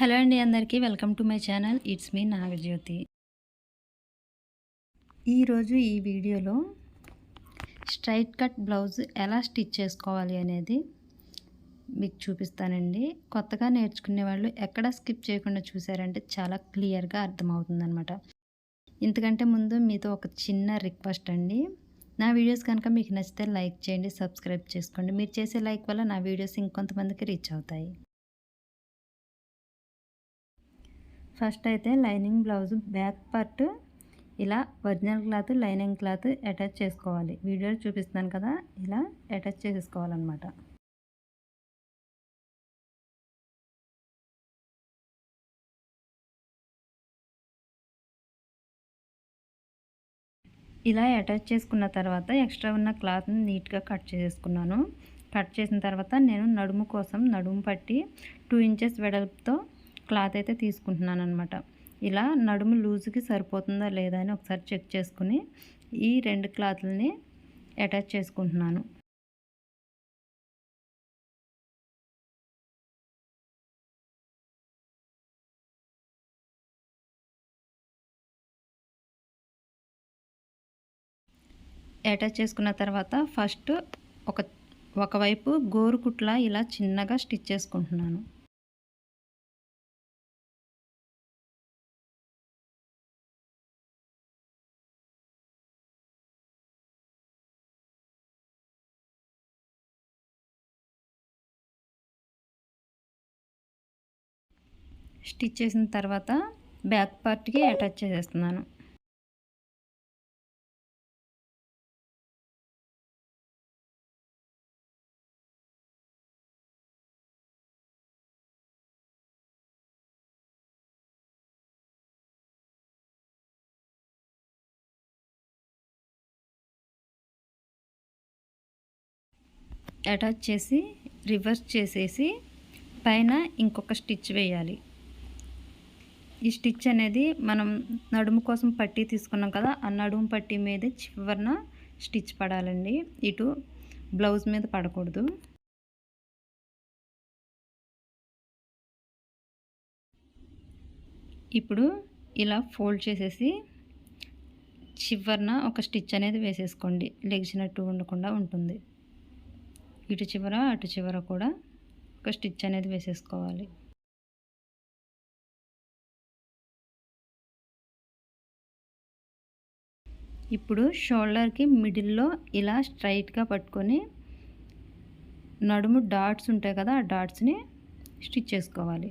Hello అండి అందరికీ welcome to my channel. It's మీ నాగజ్యోతి. ఈరోజు ఈ వీడియోలో స్ట్రైట్ కట్ బ్లౌజ్ ఎలా స్టిచ్ చేసుకోవాలి అనేది మీకు చూపిస్తానండి. కొత్తగా నేర్చుకునే వాళ్ళు ఎక్కడ స్కిప్ చేయకుండా చూసారంటే చాలా క్లియర్గా అర్థమవుతుందనమాట ఇంతకంటే ముందు మీతో ఒక చిన్న రిక్వెస్ట్ అండి. నా వీడియోస్ కనుక మీకు నచ్చితే లైక్ చేయండి సబ్స్క్రైబ్ చేసుకోండి. మీరు చేసే లైక్ వల్ల నా వీడియోస్ ఇంకొంతమందికి రీచ్ అవుతాయి. ఫస్ట్ అయితే లైనింగ్ బ్లౌజ్ బ్యాక్ పార్ట్ ఇలా original cloth lining cloth attach చేసుకోవాలి. వీడియోలో చూపిస్తున్నాను కదా ఇలా అటాచ్ చేసుకోవాలన్నమాట ఇలా అటాచ్ చేసుకున్న తర్వాత ఎక్స్ట్రా ఉన్న క్లాత్ని నీట్గా కట్ చేసుకున్నాను కట్ చేసిన తర్వాత నేను నడుము కోసం నడుము పట్టి టూ ఇంచెస్ వెడల్పుతో క్లాత్ అయితే తీసుకుంటున్నాను అనమాట ఇలా నడుము లూజ్కి సరిపోతుందా లేదా అని ఒకసారి చెక్ చేసుకుని ఈ రెండు క్లాత్లని అటాచ్ చేసుకుంటున్నాను. అటాచ్ చేసుకున్న తర్వాత ఫస్ట్ ఒక ఒకవైపు గోరుకుట్లా ఇలా చిన్నగా స్టిచ్ చేసుకుంటున్నాను. స్టిచ్ చేసిన తర్వాత బ్యాక్ పార్ట్కి అటాచ్ చేసేస్తున్నాను. అటాచ్ చేసి రివర్స్ చేసేసి పైన ఇంకొక స్టిచ్ వేయాలి. ఈ స్టిచ్ అనేది మనం నడుము కోసం పట్టీ తీసుకున్నాం కదా ఆ నడుము పట్టీ మీద చివరిన స్టిచ్ పడాలండి. ఇటు బ్లౌజ్ మీద పడకూడదు. ఇప్పుడు ఇలా ఫోల్డ్ చేసేసి చివరిన ఒక స్టిచ్ అనేది వేసేసుకోండి. లెగిసినట్టు ఉండకుండా ఉంటుంది. ఇటు చివర అటు చివర కూడా ఒక స్టిచ్ అనేది వేసేసుకోవాలి. ఇప్పుడు షోల్డర్కి మిడిల్లో ఇలా స్ట్రైట్గా పట్టుకొని నడుము డాట్స్ ఉంటాయి కదా ఆ డాట్స్ని స్టిచ్ చేసుకోవాలి.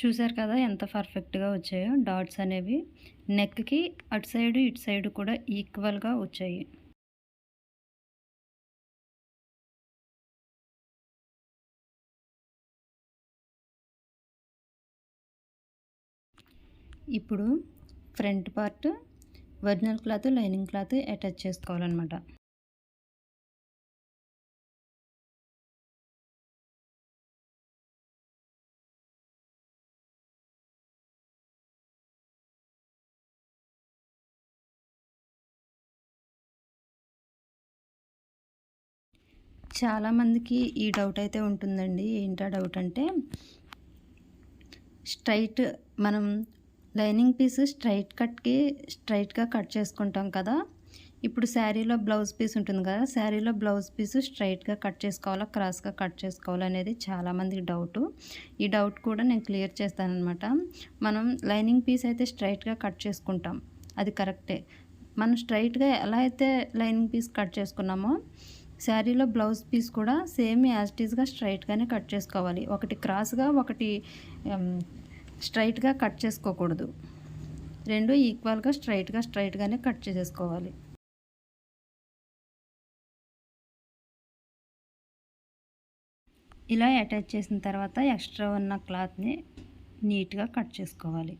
చూసారు కదా ఎంత పర్ఫెక్ట్గా వచ్చాయో డాట్స్ అనేవి. నెక్కి అటు సైడు ఇటు సైడు కూడా ఈక్వల్గా వచ్చాయి. ఇప్పుడు front part original cloth lining cloth attach చేసుకోవాలన్నమాట. చాలామందికి ఈ డౌట్ అయితే ఉంటుందండి. ఏంటా డౌట్ అంటే స్ట్రైట్ మనం లైనింగ్ పీస్ స్ట్రైట్ కట్కి స్ట్రైట్గా కట్ చేసుకుంటాం కదా. ఇప్పుడు శారీలో బ్లౌజ్ పీస్ ఉంటుంది కదా. శారీలో బ్లౌజ్ పీస్ స్ట్రైట్గా కట్ చేసుకోవాలా క్రాస్గా కట్ చేసుకోవాలా అనేది చాలామందికి డౌట్. ఈ డౌట్ కూడా నేను క్లియర్ చేస్తానమాట మనం లైనింగ్ పీస్ అయితే స్ట్రైట్గా కట్ చేసుకుంటాం. అది కరెక్టే. మనం స్ట్రైట్గా ఎలా అయితే లైనింగ్ పీస్ కట్ చేసుకున్నామో శారీలో బ్లౌజ్ పీస్ కూడా సేమ్ యాజ్టీస్గా స్ట్రైట్గానే కట్ చేసుకోవాలి. ఒకటి క్రాస్గా ఒకటి స్ట్రైట్గా కట్ చేసుకోకూడదు. రెండు ఈక్వల్గా స్ట్రైట్గా స్ట్రైట్గానే కట్ చేసేసుకోవాలి. ఇలా అటాచ్ చేసిన తర్వాత ఎక్స్ట్రా ఉన్న క్లాత్ని నీట్గా కట్ చేసుకోవాలి.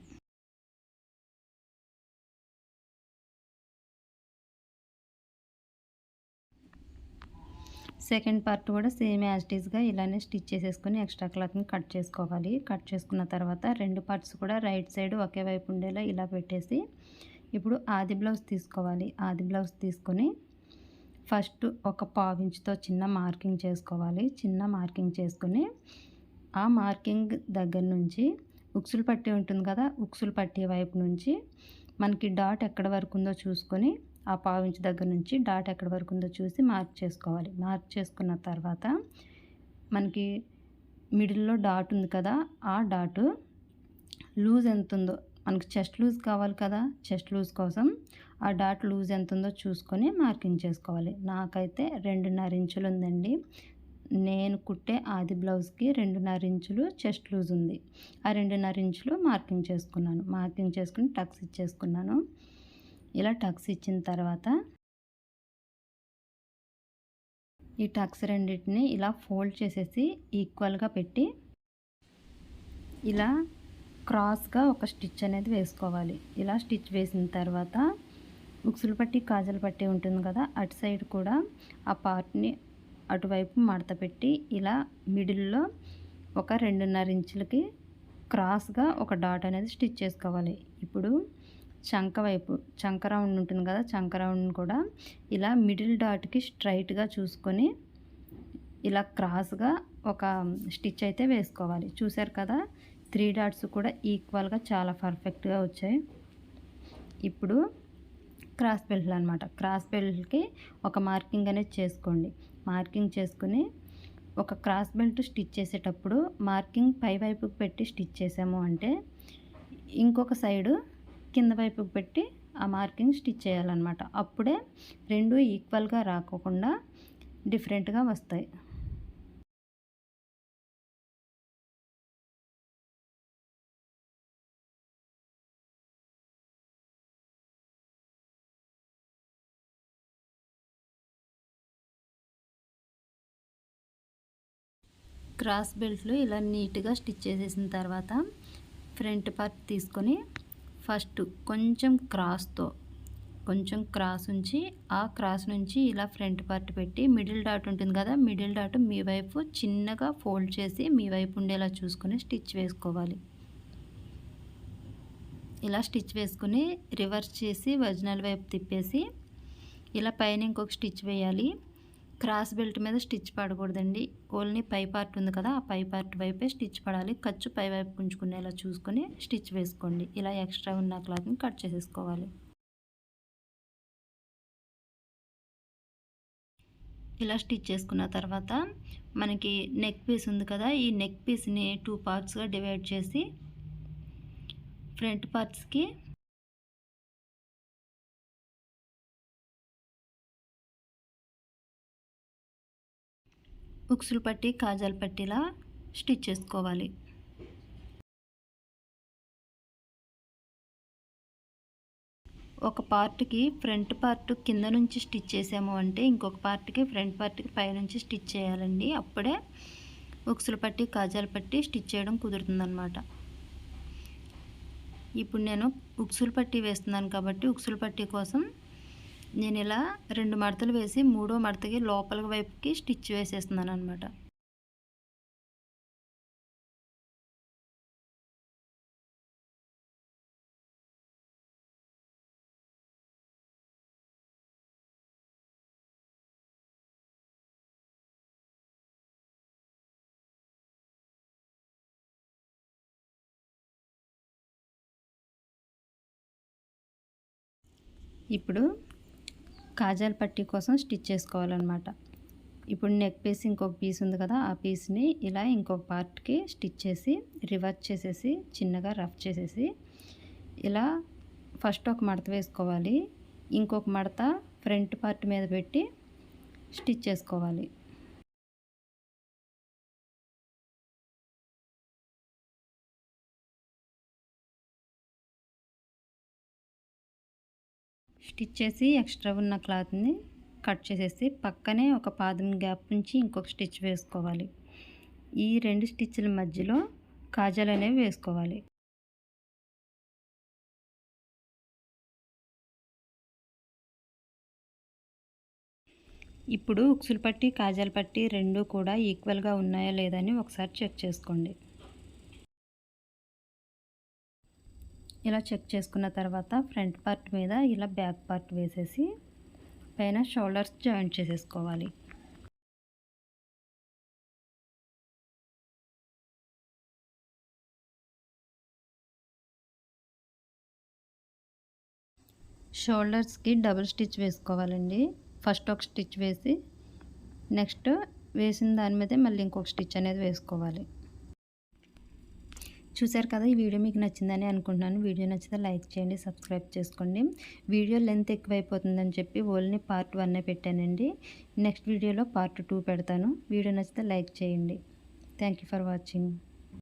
సెకండ్ పార్ట్ కూడా సేమ్ యాజ్టీస్గా ఇలానే స్టిచ్ చేసేసుకొని ఎక్స్ట్రా క్లాత్ని కట్ చేసుకోవాలి. కట్ చేసుకున్న తర్వాత రెండు పార్ట్స్ కూడా రైట్ సైడ్ ఒకే వైపు ఉండేలా ఇలా పెట్టేసి ఇప్పుడు ఆది బ్లౌజ్ తీసుకోవాలి. ఆది బ్లౌజ్ తీసుకొని ఫస్ట్ ఒక పావించుతో చిన్న మార్కింగ్ చేసుకోవాలి. చిన్న మార్కింగ్ చేసుకొని ఆ మార్కింగ్ దగ్గర నుంచి ఉక్సులు పట్టి ఉంటుంది కదా ఉక్సులు పట్టే వైపు నుంచి మనకి డాట్ ఎక్కడ వరకు ఉందో చూసుకొని ఆ పావించి దగ్గర నుంచి డాట్ ఎక్కడ వరకు ఉందో చూసి మార్క్ చేసుకోవాలి. మార్క్ చేసుకున్న తర్వాత మనకి మిడిల్లో డాట్ ఉంది కదా ఆ డాటు లూజ్ ఎంత ఉందో మనకి చెస్ట్ లూజ్ కావాలి కదా చెస్ట్ లూజ్ కోసం ఆ డాట్ లూజ్ ఎంత ఉందో చూసుకొని మార్కింగ్ చేసుకోవాలి. నాకైతే రెండున్నర ఇంచులు ఉందండి. నేను కుట్టే ఆది బ్లౌజ్కి రెండున్నర ఇంచులు చెస్ట్ లూజ్ ఉంది. ఆ రెండున్నర ఇంచులు మార్కింగ్ చేసుకున్నాను. మార్కింగ్ చేసుకుని టక్స్ ఇచ్చేసుకున్నాను. ఇలా టక్స్ ఇచ్చిన తర్వాత ఈ టక్స్ రెండింటిని ఇలా ఫోల్డ్ చేసేసి ఈక్వల్గా పెట్టి ఇలా క్రాస్గా ఒక స్టిచ్ అనేది వేసుకోవాలి. ఇలా స్టిచ్ వేసిన తర్వాత ఉక్సులు పట్టి కాజలు పట్టి ఉంటుంది కదా అటు సైడ్ కూడా ఆ పార్ట్ని అటువైపు మడత పెట్టి ఇలా మిడిల్లో ఒక రెండున్నర ఇంచులకి క్రాస్గా ఒక డాట్ అనేది స్టిచ్ చేసుకోవాలి. ఇప్పుడు చంక వైపు చంక రౌండ్ ఉంటుంది కదా చంక రౌండ్ కూడా ఇలా మిడిల్ డాట్కి స్ట్రైట్గా చూసుకొని ఇలా క్రాస్గా ఒక స్టిచ్ అయితే వేసుకోవాలి. చూసారు కదా త్రీ డాట్స్ కూడా ఈక్వల్గా చాలా పర్ఫెక్ట్గా వచ్చాయి. ఇప్పుడు క్రాస్ బెల్ట్లు అనమాట క్రాస్ బెల్ట్కి ఒక మార్కింగ్ అనేది చేసుకోండి. మార్కింగ్ చేసుకుని ఒక క్రాస్ బెల్ట్ స్టిచ్ చేసేటప్పుడు మార్కింగ్ పై వైపుకి పెట్టి స్టిచ్ చేసాము అంటే ఇంకొక సైడు కింద వైపుకి పెట్టి ఆ మార్కింగ్ స్టిచ్ చేయాలన్నమాట. అప్పుడే రెండు ఈక్వల్గా రాకోకుండా డిఫరెంట్గా వస్తాయి. క్రాస్ బెల్ట్లు ఇలా నీట్గా స్టిచ్ చేసేసిన తర్వాత ఫ్రంట్ పార్ట్ తీసుకొని ఫస్ట్ కొంచెం క్రాస్తో కొంచెం క్రాస్ ఉంచి ఆ క్రాస్ నుంచి ఇలా ఫ్రంట్ పార్ట్ పెట్టి మిడిల్ డాట్ ఉంటుంది కదా మిడిల్ డాట్ మీ వైపు చిన్నగా ఫోల్డ్ చేసి మీ వైపు ఉండేలా చూసుకొని స్టిచ్ వేసుకోవాలి. ఇలా స్టిచ్ వేసుకుని రివర్స్ చేసి ఒరిజినల్ వైపు తిప్పేసి ఇలా పైన ఇంకొక స్టిచ్ వేయాలి. క్రాస్ బెల్ట్ మీద స్టిచ్ పడకూడదండి. ఓన్లీ పై పార్ట్ ఉంది కదా ఆ పై పార్ట్ వైపే స్టిచ్ పడాలి. ఖర్చు పై వైపు పుంజుకునేలా చూసుకొని స్టిచ్ వేసుకోండి. ఇలా ఎక్స్ట్రా ఉన్న క్లాత్ని కట్ చేసేసుకోవాలి. ఇలా స్టిచ్ చేసుకున్న తర్వాత మనకి నెక్ పీస్ ఉంది కదా ఈ నెక్ పీస్ని టూ పార్ట్స్గా డివైడ్ చేసి ఫ్రంట్ పార్ట్స్కి ఉక్సులు పట్టి కాజాలు పట్టిలా స్టిచ్ చేసుకోవాలి. ఒక పార్ట్కి ఫ్రంట్ పార్ట్ కింద నుంచి స్టిచ్ చేసాము అంటే ఇంకొక పార్ట్కి ఫ్రంట్ పార్ట్కి పైనుంచి స్టిచ్ చేయాలండి. అప్పుడే ఉక్సులు పట్టి కాజాలు పట్టి స్టిచ్ చేయడం కుదురుతుందనమాట ఇప్పుడు నేను ఉక్సులు పట్టి వేస్తున్నాను కాబట్టి ఉక్సులు పట్టి కోసం నేను ఇలా రెండు మడతలు వేసి మూడో మడతకి లోపల వైపుకి స్టిచ్ వేసేస్తున్నాను అనమాట ఇప్పుడు కాజాల పట్టీ కోసం స్టిచ్ చేసుకోవాలన్నమాట. ఇప్పుడు నెక్ పీస్ ఇంకొక పీస్ ఉంది కదా ఆ పీస్ని ఇలా ఇంకొక పార్ట్కి స్టిచ్ చేసి రివర్స్ చేసేసి చిన్నగా రఫ్ చేసేసి ఇలా ఫస్ట్ ఒక మడత వేసుకోవాలి. ఇంకొక మడత ఫ్రంట్ పార్ట్ మీద పెట్టి స్టిచ్ చేసుకోవాలి. స్టిచ్ చేసి ఎక్స్ట్రా ఉన్న క్లాత్ని కట్ చేసేసి పక్కనే ఒక పాదం గ్యాప్ నుంచి ఇంకొక స్టిచ్ వేసుకోవాలి. ఈ రెండు స్టిచ్ల మధ్యలో కాజాలు అనేవి వేసుకోవాలి. ఇప్పుడు ఉక్సులు పట్టి కాజాల పట్టి రెండు కూడా ఈక్వల్గా ఉన్నాయా లేదని ఒకసారి చెక్ చేసుకోండి. ఇలా చెక్ చేసుకున్న తర్వాత ఫ్రంట్ పార్ట్ మీద ఇలా బ్యాక్ పార్ట్ వేసేసి పైన షోల్డర్స్ జాయింట్ చేసేసుకోవాలి. షోల్డర్స్కి డబుల్ స్టిచ్ వేసుకోవాలండి. ఫస్ట్ ఒక స్టిచ్ వేసి నెక్స్ట్ వేసిన దాని మీదే మళ్ళీ ఇంకొక స్టిచ్ అనేది వేసుకోవాలి. చూశారు కదా ఈ వీడియో మీకు నచ్చిందని అనుకుంటున్నాను. వీడియో నచ్చితే లైక్ చేయండి సబ్స్క్రైబ్ చేసుకోండి. వీడియో లెంత్ ఎక్కువైపోతుందని చెప్పి ఓన్లీ పార్ట్ వన్నే పెట్టానండి. నెక్స్ట్ వీడియోలో పార్ట్ టూ పెడతాను. వీడియో నచ్చితే లైక్ చేయండి. Thank for watching.